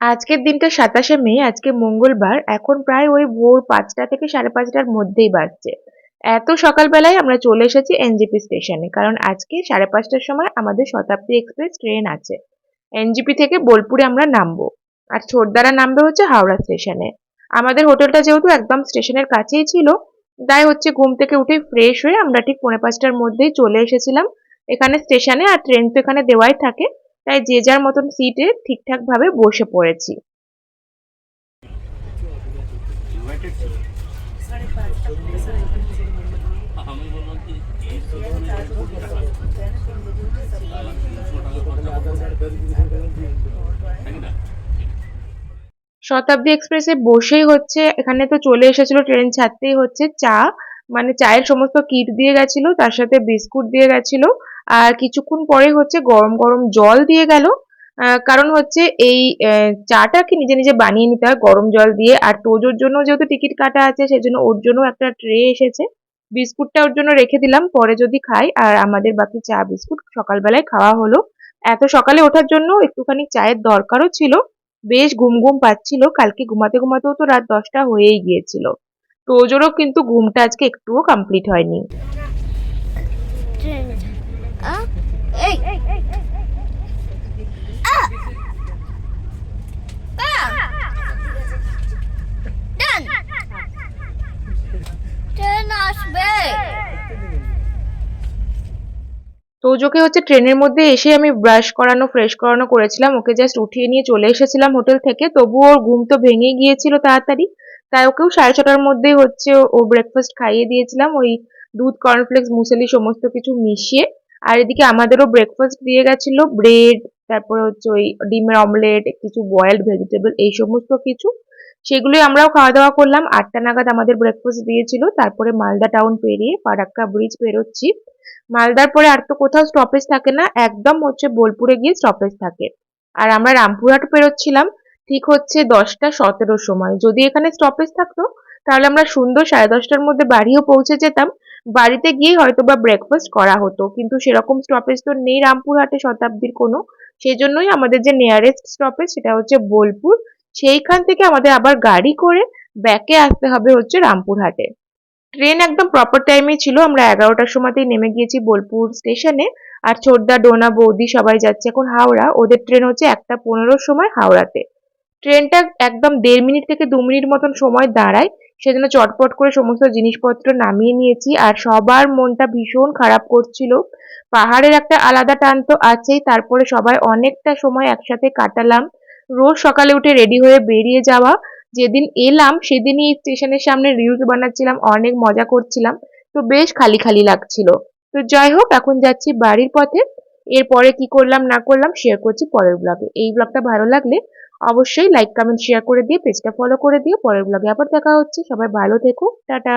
আজকের দিনটা সাতাশে মে, আজকে মঙ্গলবার। এখন প্রায় ওই ভোর পাঁচটা থেকে সাড়ে পাঁচটার মধ্যেই বাজছে। এত সকালবেলায় আমরা চলে এসেছি এনজিপি স্টেশনে, কারণ আজকে সাড়ে পাঁচটার সময় আমাদের শতাব্দী এক্সপ্রেস ট্রেন আছে। এনজিপি থেকে বোলপুরে আমরা নামবো। আর ছোটদারা নামবে হচ্ছে হাওড়া স্টেশনে। আমাদের হোটেলটা যেহেতু একদম স্টেশনের কাছেই ছিল, তাই হচ্ছে ঘুম থেকে উঠে ফ্রেশ হয়ে আমরা ঠিক পৌনে পাঁচটার মধ্যেই চলে এসেছিলাম। এখানে স্টেশনে আর ট্রেন তো এখানে দেওয়াই থাকে। তাই যে যার মতন সিটে ঠিকঠাক ভাবে বসে পড়েছি। শতাব্দী এক্সপ্রেসে বসেই হচ্ছে, এখানে তো চলে এসেছিল, ট্রেন ছাড়তেই হচ্ছে, চা মানে চায়ের সমস্ত কিট দিয়ে গেছিল, তার সাথে বিস্কুট দিয়ে গেছিল আর কিছুক্ষণ পরে হচ্ছে গরম গরম জল দিয়ে গেল। কারণ হচ্ছে এই চাটাকে নিজে নিজে বানিয়ে নিতে হয় গরম জল দিয়ে। আর তোজোর জন্য যেহেতু টিকিট কাটা আছে, সেজন্য ওর জন্য একটা ট্রে এসেছে। বিস্কুটটা ওর জন্য রেখে দিলাম, পরে যদি খাই। আর আমাদের বাকি চা, বিস্কুট সকালবেলায় খাওয়া হলো। এত সকালে ওঠার জন্য একটুখানি চায়ের দরকারও ছিল। বেশ ঘুম ঘুম পাচ্ছিল। কালকে ঘুমাতে ঘুমাতেও তো রাত দশটা হয়েই গিয়েছিল। তোজোরও কিন্তু ঘুমটা আজকে একটুও কমপ্লিট হয়নি। Hey! Ah! Bam! Done! Turn হচ্ছে ট্রেনের মধ্যে এসে আমি ব্রাশ করানো ফ্রেশ করানো করেছিলাম ওকে জাস্ট উঠিয়ে নিয়ে চলে এসেছিলাম হোটেল থেকে তবুও ওর ঘুম তো ভেঙে গিয়েছিল তাড়াতাড়ি তাই ওকেও সাড়ে ছটার মধ্যেই হচ্ছে ও ব্রেকফাস্ট খাইয়ে দিয়েছিলাম ওই দুধ কর্নফ্লেক্স মুসেলি সমস্ত কিছু মিশিয়ে আর এদিকে আমাদেরও ব্রেকফাস্ট দিয়ে গেছিল ব্রেড তারপরে হচ্ছে ওই ডিমের অমলেট কিছু বয়েলড ভেজিটেবল এই সমস্ত কিছু। সেগুলোই আমরাও খাওয়া দাওয়া করলাম। আটটা নাগাদ আমাদের ব্রেকফাস্ট দিয়েছিল। তারপরে মালদা টাউন পেরিয়ে ফারাক্কা ব্রিজ পেরোচ্ছি। মালদার পরে আর তো কোথাও স্টপেজ থাকে না, একদম হচ্ছে বোলপুরে গিয়ে স্টপেজ থাকে। আর আমরা রামপুরহাট পেরোচ্ছিলাম। ঠিক হচ্ছে দশটা সতেরোর সময়। যদি এখানে স্টপেজ থাকতো, তাহলে আমরা সুন্দর সাড়ে দশটার মধ্যে বাড়িও পৌঁছে যেতাম। বাড়িতে গিয়ে হয়তো বা ব্রেকফাস্ট করা হতো। কিন্তু সেরকম স্টপেজ তো নেই রামপুরহাটে শতাব্দীর কোনো। সেই জন্যই আমাদের যে নিয়ারেস্ট স্টপেজ সেটা হচ্ছে বোলপুর। সেইখান থেকে আমাদের আবার গাড়ি করে ব্যাকে আসতে হবে হচ্ছে রামপুরহাটে। ট্রেন একদম প্রপার টাইমে ছিল। আমরা এগারোটার সময়তেই নেমে গিয়েছি বোলপুর স্টেশনে আর ছোটদা, ডোনা, বৌদি সবাই যাচ্ছে এখন হাওড়া। ওদের ট্রেন হচ্ছে একটা পনেরোর সময় হাওড়াতে। ট্রেনটা একদম দেড় মিনিট থেকে দু মিনিট মতন সময় দাঁড়ায়। সেজন্য চটপট করে সমস্ত জিনিসপত্র নামিয়ে নিয়েছি আর সবার মনটা ভীষণ খারাপ করছিল। পাহাড়ের একটা আলাদা টান তো আছেই, তারপরে সবাই অনেকটা সময় একসাথে কাটালাম। রোজ সকালে উঠে রেডি হয়ে বেরিয়ে যাওয়া। যেদিন এলাম, সেদিনই স্টেশনের সামনে রিলস বানাচ্ছিলাম, অনেক মজা করছিলাম। তো বেশ খালি খালি লাগছিল। তো যাই হোক, এখন যাচ্ছি বাড়ির পথে। এরপরে কি করলাম, না করলাম শেয়ার করছি পরের ব্লগে এই ব্লগটা ভালো লাগলে অবশ্যই লাইক কমেন্ট শেয়ার করে দিয়ে পেজটা ফলো করে দিয়ে পরের ব্লগে আবার দেখা হচ্ছে। সবাই ভালো থেকো। টাটা।